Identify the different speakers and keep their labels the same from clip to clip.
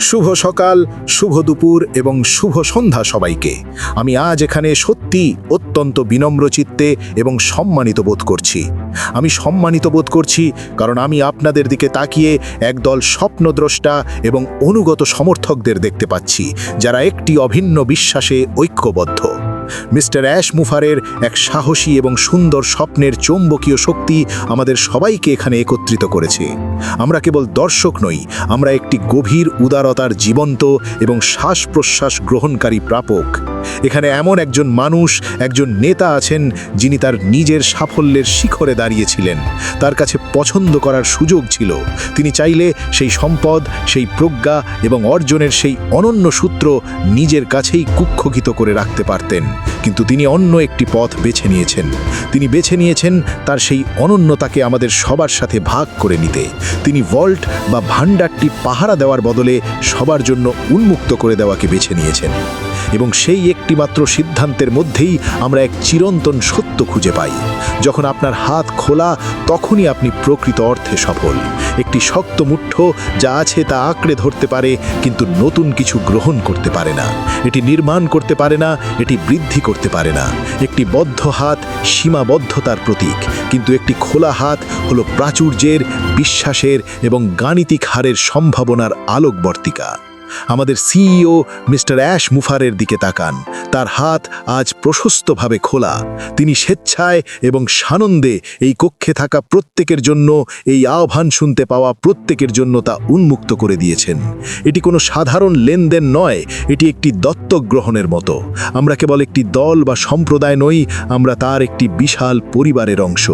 Speaker 1: শুভ সকাল, শুভ দুপুর এবং শুভ সন্ধ্যা সবাইকে। আমি আজ এখানে সত্যি অত্যন্ত বিনম্র চিত্তে এবং সম্মানিত বোধ করছি। আমি সম্মানিত বোধ করছি কারণ আমি আপনাদের দিকে তাকিয়ে একদল স্বপ্নদ্রষ্টা এবং অনুগত সমর্থকদের দেখতে পাচ্ছি, যারা একটি অভিন্ন বিশ্বাসে ঐক্যবদ্ধ। মিস্টার অ্যাশ মুফারের এক সাহসী এবং সুন্দর স্বপ্নের চৌম্বকীয় শক্তি আমাদের সবাইকে এখানে একত্রিত করেছে। আমরা কেবল দর্শক নই, আমরা একটি গভীর উদারতার জীবন্ত এবং শ্বাস প্রশ্বাস গ্রহণকারী প্রাপক। এখানে এমন একজন মানুষ, একজন নেতা আছেন যিনি তার নিজের সাফল্যের শিখরে দাঁড়িয়েছিলেন। তার কাছে পছন্দ করার সুযোগ ছিল। তিনি চাইলে সেই সম্পদ, সেই প্রজ্ঞা এবং অর্জনের সেই অনন্য সূত্র নিজের কাছেই কুক্ষকিত করে রাখতে পারতেন। কিন্তু তিনি অন্য একটি পথ বেছে নিয়েছেন। তিনি বেছে নিয়েছেন তার সেই অনন্যতাকে আমাদের সবার সাথে ভাগ করে নিতে। তিনি ভল্ট বা ভাণ্ডারটি পাহারা দেওয়ার বদলে সবার জন্য উন্মুক্ত করে দেওয়াকে বেছে নিয়েছেন। এবং সেই একটিমাত্র সিদ্ধান্তের মধ্যেই আমরা এক চিরন্তন সত্য খুঁজে পাই। যখন আপনার হাত খোলা, তখনই আপনি প্রকৃত অর্থে সফল। একটি শক্ত মুঠ্ঠ যা আছে তা আঁকড়ে ধরতে পারে, কিন্তু নতুন কিছু গ্রহণ করতে পারে না। এটি নির্মাণ করতে পারে না, এটি বৃদ্ধি করতে পারে না। একটি বদ্ধ হাত সীমাবদ্ধতার প্রতীক, কিন্তু একটি খোলা হাত হলো প্রাচুর্যের, বিশ্বাসের এবং গাণিতিক হারের সম্ভাবনার আলোকবর্তিকা। আমাদের সিইও মিস্টার অ্যাশ মুফারের দিকে তাকান। তার হাত আজ প্রশস্তভাবে খোলা। তিনি স্বেচ্ছায় এবং সানন্দে এই কক্ষে থাকা প্রত্যেকের জন্য, এই আহ্বান শুনতে পাওয়া প্রত্যেকের জন্য তা উন্মুক্ত করে দিয়েছেন। এটি কোনো সাধারণ লেনদেন নয়, এটি একটি দত্তক গ্রহণের মতো। আমরা কেবল একটি দল বা সম্প্রদায় নই, আমরা তার একটি বিশাল পরিবারের অংশ।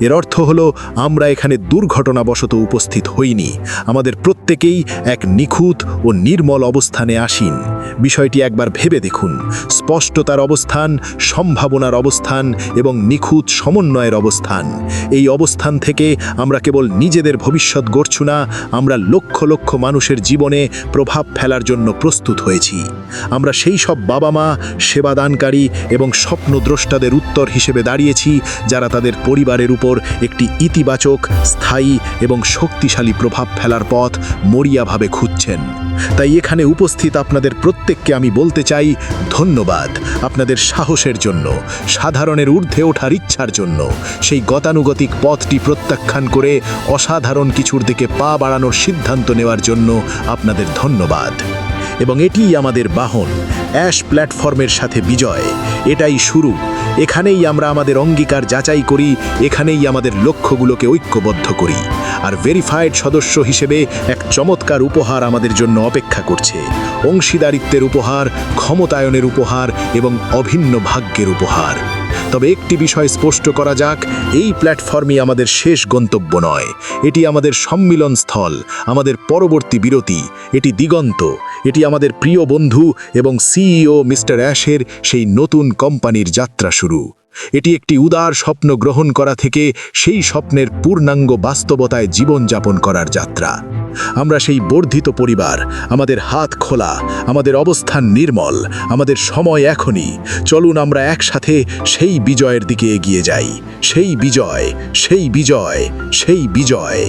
Speaker 1: এর অর্থ হলো, আমরা এখানে দুর্ঘটনাবশত উপস্থিত হইনি। আমাদের প্রত্যেকেই এক নিখুঁত ও নির্মল অবস্থানে আসীন। বিষয়টি একবার ভেবে দেখুন। স্পষ্টতার অবস্থান, সম্ভাবনার অবস্থান এবং নিখুঁত সমন্বয়ের অবস্থান। এই অবস্থান থেকে আমরা কেবল নিজেদের ভবিষ্যৎ গড়ছু না, আমরা লক্ষ লক্ষ মানুষের জীবনে প্রভাব ফেলার জন্য প্রস্তুত হয়েছি। আমরা সেই সব বাবা মা সেবাদানকারী এবং স্বপ্নদ্রষ্টাদের উত্তর হিসেবে দাঁড়িয়েছি, যারা তাদের পরিবারের উপর একটি ইতিবাচক, স্থায়ী এবং শক্তিশালী প্রভাব ফেলার পথ মরিয়াভাবে খুঁজছেন। তাই এখানে উপস্থিত আপনাদের প্রত্যেককে আমি বলতে চাই, ধন্যবাদ আপনাদের সাহসের জন্য, সাধারণের ঊর্ধ্বে ওঠার ইচ্ছার জন্য। সেই গতানুগতিক পথটি প্রত্যাখ্যান করে অসাধারণ কিছুর দিকে পা বাড়ানোর সিদ্ধান্ত নেওয়ার জন্য আপনাদের ধন্যবাদ। এবং এটিই আমাদের বাহন, অ্যাশ প্ল্যাটফর্মের সাথে বিজয়। এটাই শুরু। এখানেই আমরা আমাদের অঙ্গীকার যাচাই করি, এখানেই আমাদের লক্ষ্যগুলোকে ঐক্যবদ্ধ করি। আর ভেরিফাইড সদস্য হিসেবে এক চমৎকার উপহার আমাদের জন্য অপেক্ষা করছে। অংশীদারিত্বের উপহার, ক্ষমতায়নের উপহার এবং অভিন্ন ভাগ্যের উপহার। তবে একটি বিষয় স্পষ্ট করা যাক, এই প্ল্যাটফর্মই আমাদের শেষ গন্তব্য নয়। এটি আমাদের সম্মিলন স্থল, আমাদের পরবর্তী বিরতি, এটি দিগন্ত এটি আমাদের প্রিয় বন্ধু এবং সিইও মিস্টার অ্যাশের সেই নতুন কোম্পানির যাত্রা শুরু। এটি একটি উদার স্বপ্ন গ্রহণ করা থেকে সেই স্বপ্নের পূর্ণাঙ্গ বাস্তবতায় জীবনযাপন করার যাত্রা। আমরা সেই বর্ধিত পরিবার, আমাদের হাত খোলা, আমাদের অবস্থান নির্মল, আমাদের সময় এখনই। চলুন আমরা একসাথে সেই বিজয়ের দিকে এগিয়ে যাই। সেই বিজয় সেই বিজয় সেই বিজয়।